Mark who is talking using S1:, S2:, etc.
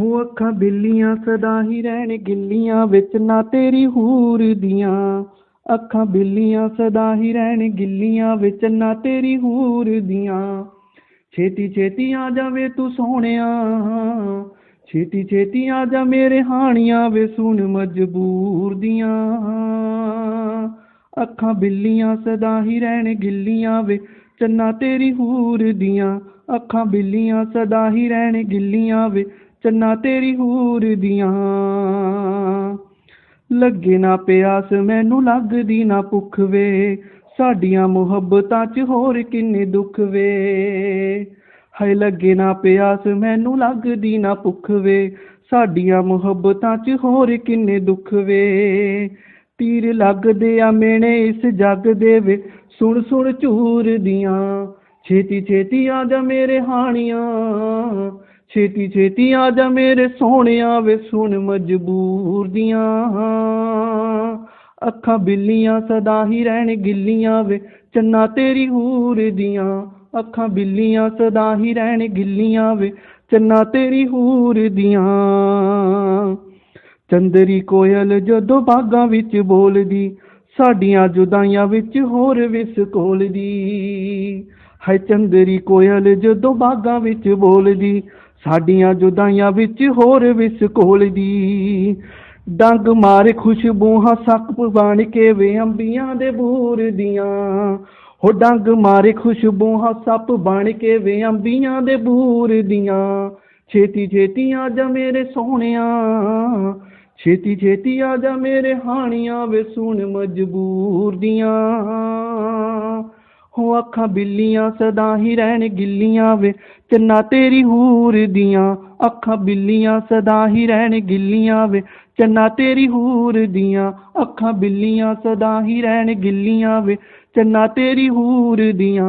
S1: ਹੋ ਅੱਖਾਂ ਬਿੱਲੀਆਂ ਸਦਾ ਹੀ ਰਹਿਣ ਗਿੱਲੀਆਂ ਵਿੱਚ ਨਾ ਤੇਰੀ ਹੂਰ ਦੀਆਂ। ਅੱਖਾਂ ਬਿੱਲੀਆਂ ਸਦਾ ਹੀ ਰਹਿਣ ਗਿੱਲੀਆਂ ਵਿੱਚ ਨਾ ਤੇਰੀ ਹੂਰ ਦੀਆਂ। ਛੇਤੀ ਛੇਤੀ ਆ ਜਾਵੇ ਤੂੰ ਸੋਹਣਿਆ। ਛੇਤੀ ਛੇਤੀ ਆ ਜਾ ਮੇਰੇ ਹਾਣੀਆਂ ਵੇ ਸੁਣ ਮਜਬੂਰ ਦੀਆਂ। ਅੱਖਾਂ ਬਿੱਲੀਆਂ ਸਦਾ ਹੀ ਰਹਿਣ ਗਿੱਲੀਆਂ ਵੇ ਚੰਨਾ ਤੇਰੀ ਹੂਰ ਦੀਆਂ। ਅੱਖਾਂ ਬਿੱਲੀਆਂ ਸਦਾ ਹੀ ਰਹਿਣ ਗਿੱਲੀਆਂ ਵੇ ਚੰਨਾ ਤੇਰੀ ਹੂਰ ਦੀਆਂ। ਲੱਗੇ ਨਾ ਪਿਆਸ, ਮੈਨੂੰ ਲੱਗਦੀ ਨਾ ਭੁੱਖ ਵੇ। ਸਾਡੀਆਂ ਮੁਹੱਬਤਾਂ 'ਚ ਹੋਰ ਕਿੰਨੇ ਦੁੱਖ ਵੇ। ਹਾਏ, ਲੱਗੇ ਨਾ ਪਿਆਸ, ਮੈਨੂੰ ਲੱਗਦੀ ਨਾ ਭੁੱਖ ਵੇ। ਸਾਡੀਆਂ ਮੁਹੱਬਤਾਂ 'ਚ ਹੋਰ ਕਿੰਨੇ ਦੁੱਖ ਵੇ। ਤੀਰ ਲੱਗਦੇ ਆ ਮੇਣੇ ਇਸ ਜੱਗ ਦੇ ਵੇ ਸੁਣ ਸੁਣ ਝੂਰ ਦੀਆਂ। ਛੇਤੀ ਛੇਤੀ ਆ ਜਾ ਮੇਰੇ ਹਾਣੀਆਂ। ਛੇਤੀ ਛੇਤੀ ਆ ਜਾ ਮੇਰੇ ਸੋਹਣਿਆ ਵੇ, ਸੁਣ ਮਜਬੂਰ ਦੀਆਂ। ਅੱਖਾਂ ਬਿੱਲੀਆਂ ਸਦਾ ਹੀ ਰਹਿਣ ਗਿੱਲੀਆਂ ਵੇ, ਚੰਨਾ ਤੇਰੀ ਹੂਰ ਦੀਆਂ। ਅੱਖਾਂ ਬਿੱਲੀਆਂ ਸਦਾ ਹੀ ਰਹਿਣ ਗਿੱਲੀਆਂ ਵੇ, ਚੰਨਾ ਤੇਰੀ ਹੂਰ ਦੀਆਂ। ਚੰਦਰੀ ਕੋਇਲ ਜਦੋਂ ਬਾਗਾਂ ਵਿੱਚ ਬੋਲਦੀ, ਸਾਡੀਆਂ ਜੁਦਾਈਆਂ ਵਿੱਚ ਹੋਰ ਵਿਸ ਕੋਲਦੀ ਹੈ ਚੰਦਰੀ ਕੋਇਲ ਜਦੋਂ ਬਾਗਾਂ ਵਿੱਚ ਬੋਲਦੀ ਸਾਡੀਆਂ ਜੁਦਾਈਆਂ ਵਿੱਚ ਹੋਰ ਵਿਸ ਕੋਲਦੀ ਡੰਗ ਮਾਰੇ ਖੁਸ਼ਬੂਹਾਂ ਸੱਪ ਬਣ ਕੇ ਵੇ ਅੰਬੀਆਂ ਦੇ ਬੂਰ ਦੀਆਂ। ਹੋ ਡੰਗ ਮਾਰੇ ਖੁਸ਼ਬੂਹਾਂ, ਸੱਪ ਬਣ ਕੇ ਵੇ ਅੰਬੀਆਂ ਦੇ ਬੂਰ ਦੀਆਂ। ਛੇਤੀ ਛੇਤੀ ਆ ਜਾ ਮੇਰੇ ਸੋਹਣਿਆ, ਛੇਤੀ ਛੇਤੀ ਆ ਜਾ ਮੇਰੇ ਹਾਣੀਆਂ ਵੇ ਸੁਣ ਮਜਬੂਰ ਦੀਆਂ। ਹੋ ਅੱਖਾਂ ਬਿੱਲੀਆਂ, ਸਦਾ ਹੀ ਰਹਿਣ ਗਿੱਲੀਆਂ ਵੇ ਚੰਨਾ ਤੇਰੀ ਹੂਰ ਦੀਆਂ ਅੱਖਾਂ ਬਿੱਲੀਆਂ, ਸਦਾ ਹੀ ਰਹਿਣ ਗਿੱਲੀਆਂ ਵੇ ਚੰਨਾ ਤੇਰੀ ਹੂਰ ਦੀਆਂ ਅੱਖਾਂ ਬਿੱਲੀਆਂ, ਸਦਾ ਹੀ ਰਹਿਣ ਗਿੱਲੀਆਂ ਵੇ ਚੰਨਾ ਤੇਰੀ ਹੂਰ ਦੀਆਂ।